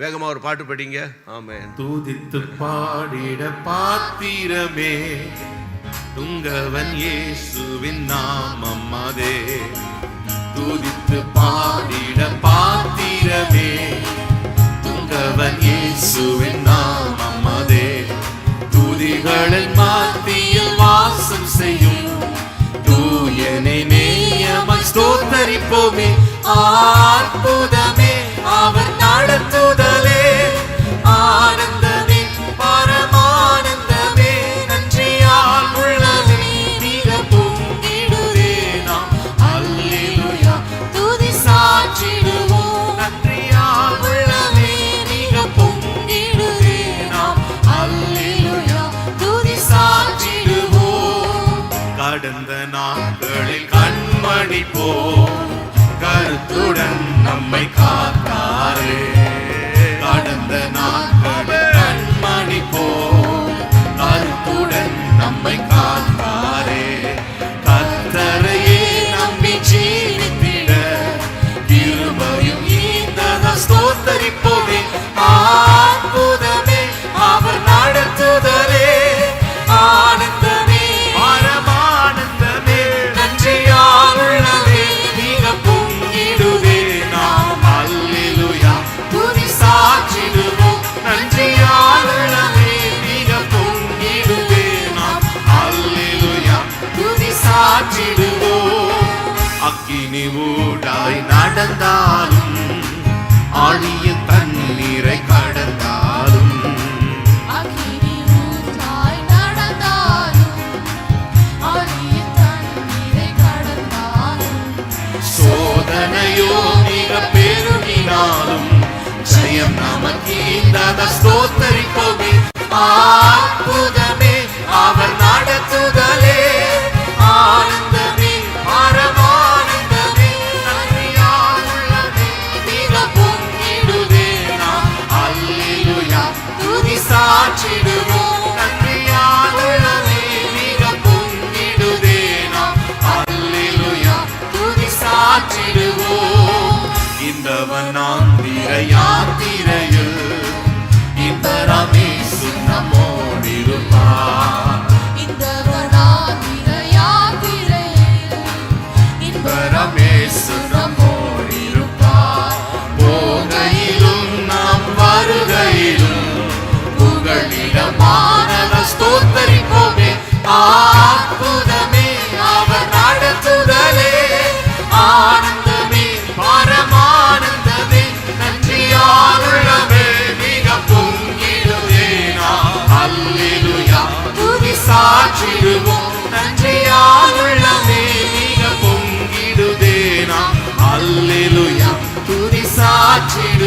வேகமா ஒரு பாட்டு படிங்க. ஆமே தூதித்து பாடிட பாத்திரமே துங்கவன் இயேசுவின் நாமம் அதே. பாடிட பாத்திரமே துங்கவன் இயேசுவின் நாமம் அதே. துதிகளின் மாத்தியில் வாசம் செய்யும் தூயனை நேயமாய் ஸ்தோத்தரிப்போமே அற்புதமே கடந்த நாட்களில் கண்மணி போ கருத்துடன் நம்மை காத்தாரே. ஊடாய் நடந்தாலும் ஆழிய தண்ணீரை கடந்தாலும். சோதனையோ மிக பெருகினாலும் ஜெயம் நமக்கு இந்த ஸ்தோத்தரிப்போமே. அற்புதமே that I'll be சாற்றிடுவோம். நன்றியாருள்ளமே மிக பொங்கிடுதே நாம் அல்லேலூயா. துதி சாற்றிடுவோம்.